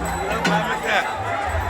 Vai, Matheus.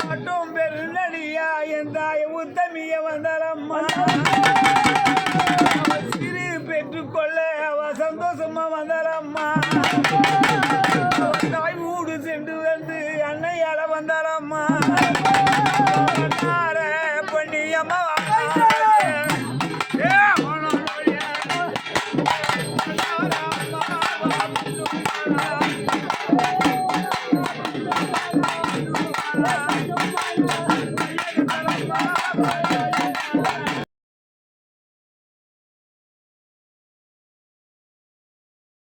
மட்டும் பெருநடியா என் தாய் முத்தமிய வந்தாரம்மா அவ சிறு பெற்றுக்கொள்ள அவ சந்தோஷமா வந்தாரம்மா அவ தாய் வீடு சென்று வந்து அன்னையால வந்தாரம்மா பண்ணி அம்மா